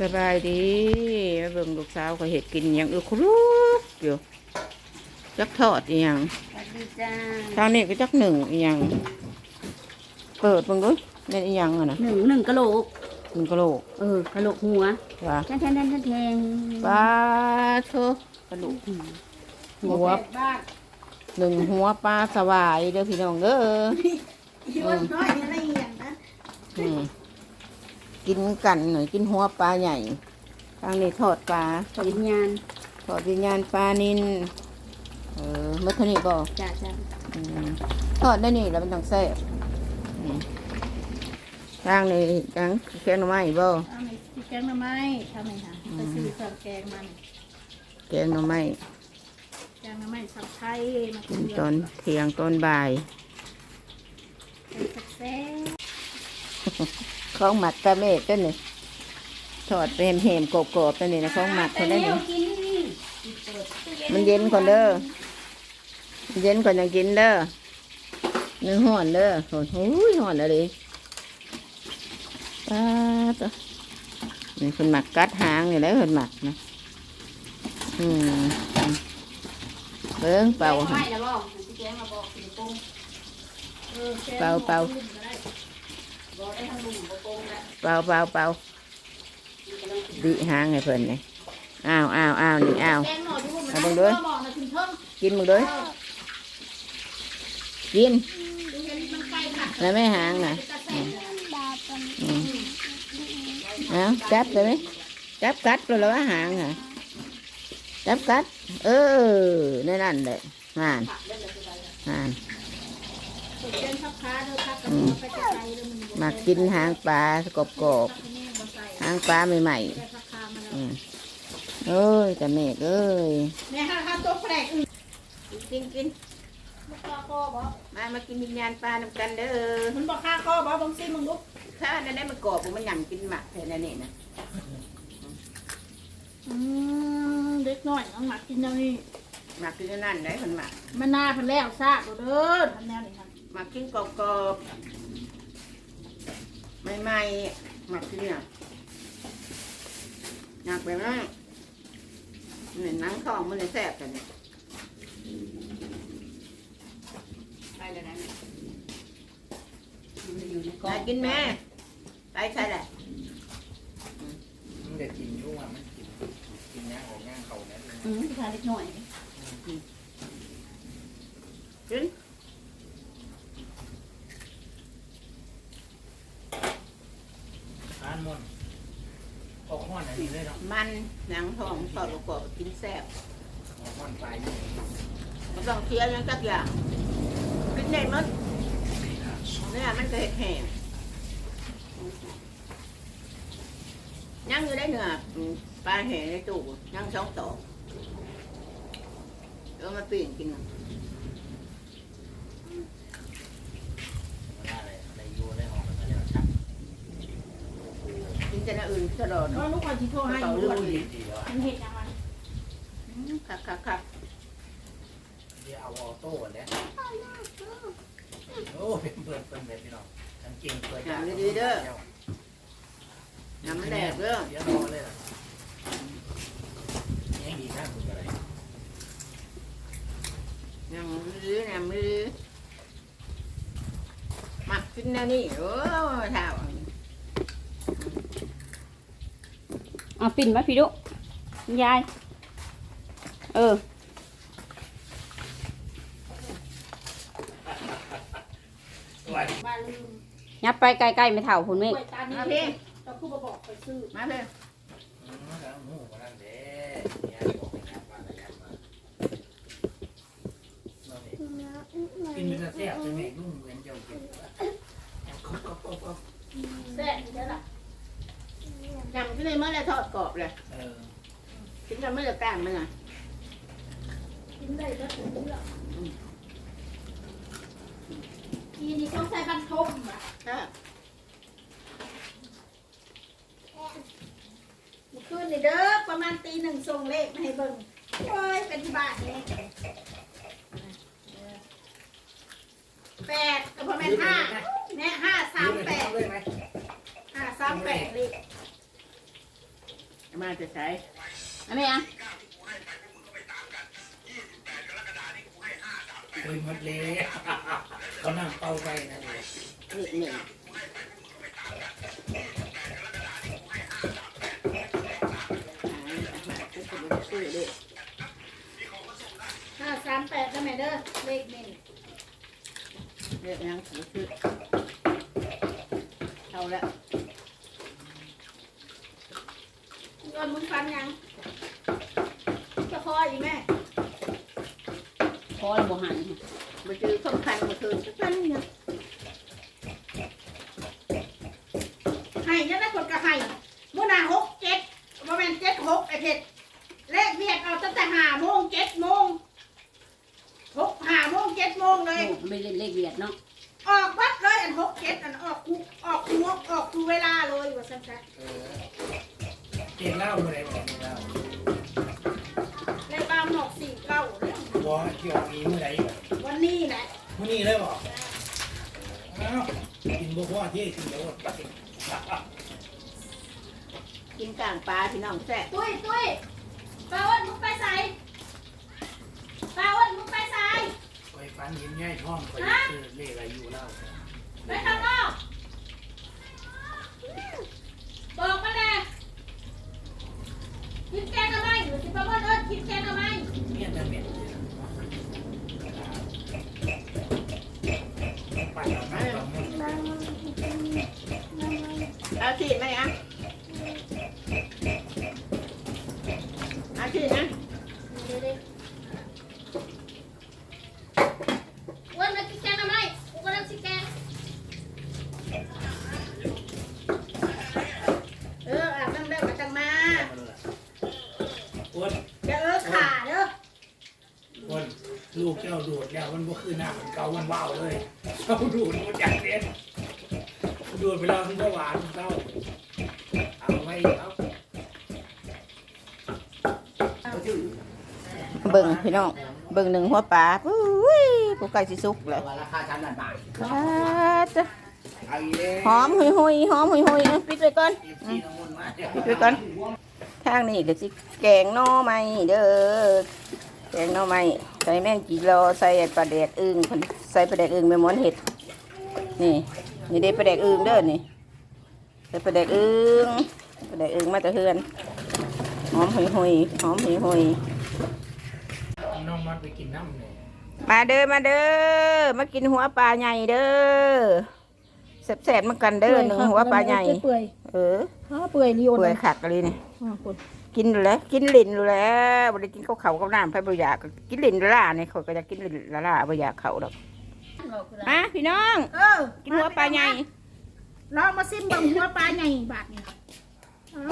สบายดีมาเบิ่งลูกสาวก็เห็ดกินหยังเออครุกอยู่จักทอดอีหยังสวัสดีจ้าทางนี้ก็จักหนึ่งอีหยังเปิดเบิ่งดูนี่นอีหยังอะนะหนึ่งหนึ่งกะโหลกหนึ่งกะโหลกเออกะโหลกหัวว่าแทนแทนแทนแทนแทนปลาโชกระดูกหัวบ้านหนึ่งหัวปลาสวายเด้อพี่น้องเด้อ กินกันหน่อยกินหัวปลาใหญ่ทางนี้ทอดปลาขอวิญญาณทอดวิญญาณปลานินเออเมื่อเท่านี้ก็จ้าจ้าอืมทอดได้นี่แล้วมันต้องแซ่บอืมย่างนี่จังแกงหน่อไม้บ่ทำไมพี่แกงมาไหมทำไมคะไปซื้อเครื่องแกงมันแกงหน่อไม้แกงมาไหมสับไทยมากิกินนตอนเที่ยงตอนบ่าย เป็นสักแซ่ ของหมักกะเมดตัวนี่ทอดเป็นเห็มๆกรอบๆตัวนี่นะของหมักคนได้นี่มันเย็นก่อนเด้อมันเย็นก่อนยังกินเด้อเนื้อห่อนเด้อโอ้โหห่อนอะไรป้าตัวนี่คนหมักกัดหางนี่แหล้วคนหมักนะอืมเบิ้งเป่าไม่แล้วบอกพี่แกงมาบอกสิปุ้งเป่า เปล่าบอกได้ทั้งลุงบอกปุ้งแล้วเป่าเป่าเป่าดิหางให้เพิ่นนี่อ้าวอ้าวอ้าวนี่อ้าวกงหน่อดูมันเอาเบิ่งด้วยกินมึงด้วยกินแล้วไม่หางน่ะจะแซ่บอืมเอาจับเลยไหมจับกัดเลยแล้วว่าหางอะจับกัด เออนนั่นแหละห่านห่านสุดเด่นทับค้าเด้อทับกันอัน มากินหางปลากรอบกรอบทับนี่บ่ใส่ๆหางปลาใหม่แต่ทับค้ามาๆแล้วอืมเอ้ยแต่เมฆเอ้ยแม่ห้าห้าตัวแปลกอื่นกินกินบ่ค่าคอบ่มามากินวิญญาณปลานำกันเด้อมันบ่ค่าคอบ่บางซีมึงลูกถ้าอันนั้นมันกรอบผมมันยำกินหมักแค่นั้นเองนะอืมเด็กน้อยน้องหมากินอย่างนี้หมักกินอันนั่นได้มันหมักมันน่าเพันแล้วซากเด้อทำแนวนี้ค่ะหมักกินกรอบ ๆใหม่ๆหมักกินเนี่ยหนักแบบนั้นเหมือนหนังทองมันเลยแซ่บกันเนี่ยไปเลยนะมันอยู่ในกล่มาองกินแม่ไปใช่แหละมันจะกินยุ่งอะมันกินกินย่างของย่างเขาเนี่ยอืมพี่ชายเล็กน้อยกิน ทานมันออกห้อนอันนี้เลยเนาะ มันหนังทองทอดกรอบกินแซ่บออกห้อนปลายอยู่มันต้องเคี้ยวยังสักอย่างกินได้หมดเนี่ยมันก็เห็ดแห้งยังอยู่ได้เนื้อปลาแห้งในตู้ยังสองต่อเอามาปิ้งกินน่ะ เวลาอะไรอะไรอยู่ได้ออกมาแล้วชัก กิน แต่ละอื่นตลอดเพราะลูกคนที่โทรให้ต่ออยู่เรื่องดีดีแล้วมันเห็ดยังไงคักคักคักเดี๋ยวเอาออโต้แล้วโอ้เป็นเปิดเป็นแบบพี่น้องกางเกงเปิดน้ำมันแดกเด้อเดี๋ยวรอเลยล่ะยังดีนะคุณอะไรยังรื้อน้ำรื้อมักกินแนวนี้โอ้เท่า เอาปิ่นมาพี่ดุยาย เออ มาลืมยับไปใกล้ๆไม่เท่าคุณเมฆกล้วยตานีมาพี่เราคู่มาบอกไปซื้อมาเพื่อนแล้วหมูกำลังเด็ดเนี่ยบอกไปยับมาแล้วยับมากินเป็นแซ่บจะไม่รุ่งเหมือนเจ้ากินก็ก็ก็ก็แซ่บอีกแล้วล่ะ ยำกินเลยเมื่อไรทอดกรอบเลยเออกินกันเมื่อไรกลางมันอะกินได้ก็ถึงเรื่องอีนี่ต้องใส่บันทมอะถ้าเมื่อคืนนี่เด้อประมาณตีหนึ่งส่งเลขมาให้เบิ่งโอ้ยเป็นที่บ้านนี่แปดกับประมาณห้าเนี่ยห้าสามแปดเลยไหมห้าสามแปดเลข มาจะใช้อันนี้อะคุยหมดเลยเขานั่งเป้าไปนั่นเลยเลขหนึ่งซื้อเลยห้าสามแปดนะแม่เด้อเลขหนึ่งเลขยังซื้อซื้อเอาละ เงินมึงฟันยังจะคออีกแม่พอแล้วบ่หันมาเจอสำคัญมาคืนสักพันเนี่ยให้ยังได้กดกระให้มื่อหนาหกเจ็ดประมาณเจ็ดหกไอ้เผ็ดเลขเบียดเอาตั้งแต่ห้าโมงเจ็ดโมงหกห้าโมงเจ็ดโมงเลยโอ้ไม่เล่นเลขเวียดเนาะออกวัดเลยอันหกเจ็ดอันออกคูออกคูออกคูเวลาเลยว่าสั้นเออ เก่งเล่าเมื่อไหร่บอกเก่งเล่าๆในบ้านหอกสี่เก้าเนี่ยบอกเกี่ยวมีเมื่อไหร่วันนี้แหละมื่อนี้เลยบอกอ้าวกินบ่พอที่กินเดี๋ยวอดไปกินกลางปลาพี่น้องแซ่บตุ้ยตุ้ยป้าอ้วนมึงไปใส่ป้าอ้วนมึงไปใส่คอยฟันเห็นง่ายท้องคอยซื้อเลขอายุเล่าไปข้างนอกบอกมาแน่กินแกงทำไมหรือสิ ป้าอ้วนเอิญกินแกงทำไมเนี่ยจะเม็ดปั่นเอาหน้าต่อหมด เอาชีดไหมอะเอาชีดนะ อ้วนมากินแกงทำไมกูกำลังสิแกงเอออาบน้ำเด้อมาจังมา อ้วน จะเออขาเด้อ อ้วนลูกเจ้า ดูดแล้วมันบ่คือหน้ามันเก่ามันว้าวเลยเจ้าดูดมันจากเด่นดูดไปแล้วมันก็หวานเจ้าเอาไว้เอาเบิ่งพี่น้องเบิ่งหนึ่งหัวปลาปุ้ยผู้ไก่สิสุกเลยราคาชั้นละบาทอ่าจ้ะหอมหุยหุยหอมหุยหุยปิดไว้ก่อนปิดไว้ก่อนทางนี้ก็สิแกงนอไม้เด้อ แกงหน่อไม้ใส่แมงจีรอใส่ปลาแดกอึ่งเพิ่นใส่ปลาแดกอึ่งแม่หมอนเห็ดนี่นี่ได้ปลาแดกอึ่งเด้อนี่ใส่ปลาแดกอึ่งปลาแดกอึ่งมาแต่เฮือนหอมหุยหุยหอมหุยหุยน้องมัดไปกินน้ำเลยมาเด้อมาเด้อมากินหัวปลาใหญ่เด้อแซ่บๆมากันเด้อหนึ่งหัวปลาใหญ่ เปื่อยเออฮะเปื่อยลิโอเปื่อยขักอะไรนี่กินอยู่แล้วกินลิ้นอยู่แล้วบ่ได้กินข้าวเขากับน้ำไผบ่อยากก็กินลิ้นละล่านี่เขาก็จะกินลิ้นละล่าบ่อยากเขาดอกมาพี่น้อง เออกินหัวปลาใหญ่ลองมาซิมเบิ่งหัวปลาใหญ่บาทนี่อ๋อ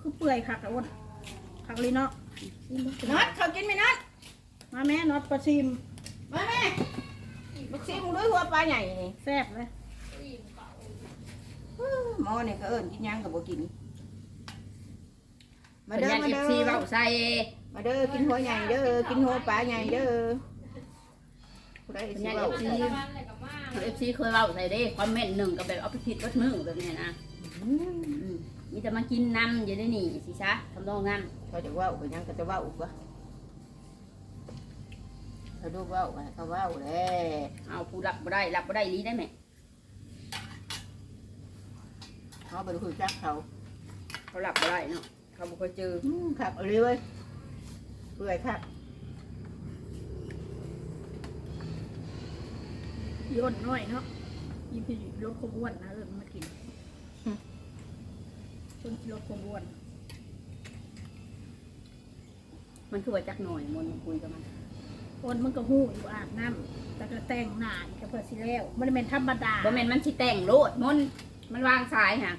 คือเปื่อยคักอะอ้วนคักลีเนาะน็อตเขากินไหมน็อตมาแม่น็อตปลาซิมมาแม่บักซิมด้วยหัวปลาใหญ่นี่แซ่บเลย หมอนี่ก็เอิ้นกินหยังก็บ่กิน มาเป็นเด้อยันมาเอฟเด้ซีอเว้าใส่มาเด้อกินหัวใหญ่เด้อกินหัวปลาใหญ่เด้อผู้ใดเป็นสิยันเว้าเอฟซีเอฟซีเคยเว้าใส่เด้คอมเมนต์หนึ่งก็แบบเอาไปคิดวัดมือแบบเนี้ยนะอืมมีแต่มากินน้ำอย่าได้หนีสิซะทำนองนั้น เขาจะเว้าก็ยังก็จะเว้าอีกวะเขาดูเว้าก็เขาเว้าแหล้เอาผู้รับบ่ได้รับบ่ได้ลีได้ไหม เขาไปคุยจักเขาเขารับบ่ได้เนาะเขาบ่เคยเจออืมขับเอาเลยเว้ยเปื่อยครับย่นหน่อยเนาะยี่พี่ลดความอ้วนนะเออมากินชนลดความอ้วน มันคือว่าจักหน่อยมนต์คุยกับมันคนมันก็หู้อยู่อาบน้ำแต่ก็แต่งหน้าอีกก็เพื่อสิแล้วมันเป็นธรรมดาบ่แม่นมันสิแต่งโลดมนต์ มันวางสายฮะ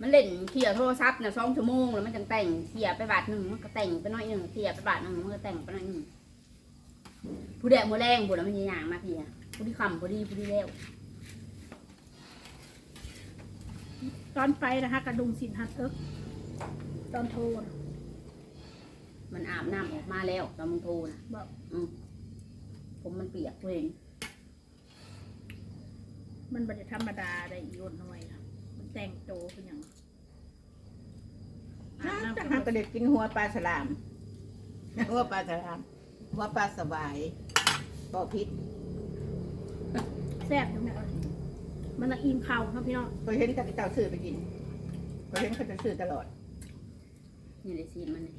มันเล่นเคลียร์โทรศัพท์น่ะ2ชั่วโมงแล้วมันจังแต่งเคลียร์ไปบาทหนึงมันก็แต่งไปหน่อยหนึงเคลียร์ไปบาทหนึงมันก็แต่งไปหน่อยหนึงผู้แดกผู้แรงผู้นั้นมันย่างมาพี่ฮะผู้ที่คำผู้ดีผู้ที่แล้วตอนไปนะคะกระดุงสินหัดเอิกตอนโทรน่ะมันอาบน้ำออกมาแล้วตอนมึงโทรนะบอกผมมันเปียกเพลงมันเป็นธรรมดาได้อีโยนหน่อยนะมัน แต่งโตเป็นอย่างนะจะหากระเด็ดกินหัวปลาสลาม หัวปลาสลาม หัวปลาสวายบ่พิษแซ่บจังเลยมันน่ะอิ่มข้าวครับพี่น้องเคยเห็นกับเจ้าซื้อไปกินเคยเห็นเขาจะซื้อตลอด นี่เลยซีนมันนี่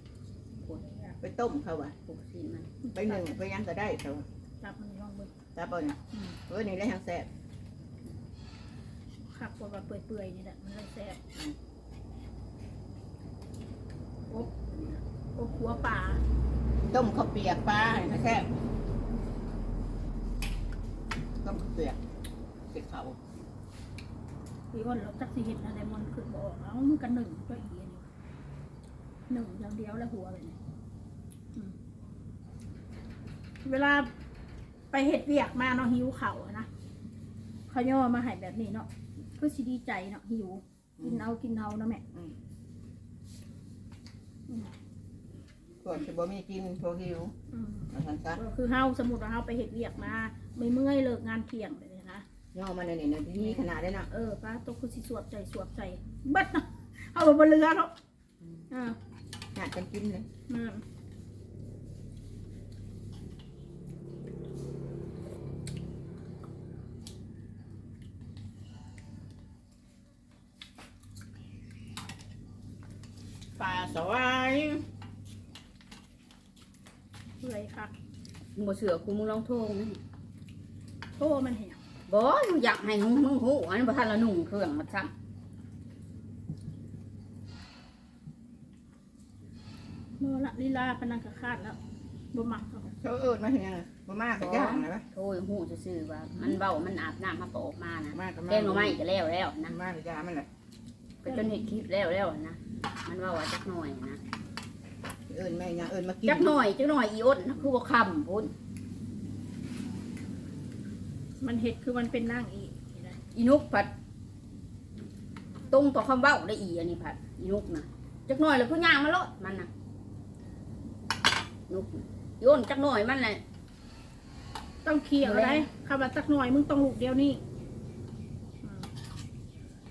ปวดไปต้มเขาว่ะปวดซีนมัน ไปหนึ่งไปยังก็ได้เขาว่าจับมันลองเบิ่งตาเปิ้ลน่ะเออนี่ได้ทางแซ่บ ขับกว่าเปื่อยๆนี่แหละมันเลยแซ่บอบอบหัวปลาต้มข้าวเปียกปลาให้มันแซ่บต้มข้าวเปียกเสร็จเขาพี่อ้นเราจักสิเห็ดอะไรมันขึ้นบออกเอามันกันหนึ่งก็อีกอันนี้หนึ่งอย่างเดียวแล้วหัวเลยเนี่ยอืมเวลาไปเห็ดเวียกมาเนาะหิวเข่าวอะนะเขาย่อมาให้แบบนี้เนาะ คือสิดีใจเนาะหิว กินเอากินเอาเนาะแม่ส่วนสิบ่มีกินพวกหิวอืมเอาทันซะก็คือเฮาสมมติว่าเฮาไปเห็ดเวียกมาไม่เมื่อยเลิกงานเที่ยงไปเลยนะย่อมาในนี่นะดีขนาดได้นะเออป้าตกคือสิสวบใจสวบใจเบัดเนาะเอาไปบนเรือเนาะอ่า หาดกันกินเลย อืม สวายเปื่อยค่ะมึงบ่เสือกูมึงลองโทรนั่นโทษมันเห็นบ่มึงอยากให้มึงมึงหูอันนี้บ่ทันละนุ่งเครื่องมาซ้เมื่อละลีลาพนังกระคาดแล้วบ่มักเขาเขาเอิดมาเห็นยังบ่มากก็ย่างนะวะำโทรหูซื่อๆว่ามันเว้ามันอาบน้ำมาก็ออกมานะมากก็แกงหน่อไม้ก็แล้วแล้วนะมากก็ยามันแหละ ไปจนเห็ดคลิปแล้วแล้วนะ มันเว่าว่าจักหน่อยนะ เอิญแม่ยังเอิญมากินจักหน่อยจักหน่อยอีอ้นนะคือบ่คำพุ่นมันเห็ดคือมันเป็นนั่งอีกนี่นะอีนุกผัดตรงต่อคำเว้าได้อีอันนี้ผัดอีนุกนะจักหน่อยแล้วคือย่างมาโลดมันนะนุกน่ะอีอ้นจักหน่อยมันแหละต้องเคลียร์อะไรคำว่าสักหน่อยมึงต้องลูกเดียวนี่อืม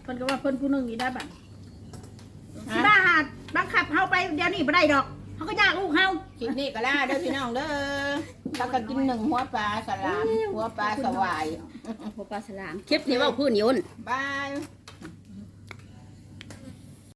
เพิ่นก็ว่าเพิ่นผู้หนึ่งนี่ได้บัดสิบ้าหาดบังคับเฮาไปเดี๋ยวนี้บ่ได้ดอกเฮาก็อยากลูกเฮาคลิปนี้ก็ล่าเด้อพี่น้องเด้อถ้าก็กินหนึ่งหัวปลาสลามหัวปลาสวายหัวปลาสลามคลิปนี้เว่าพื้นอีอ้นบาย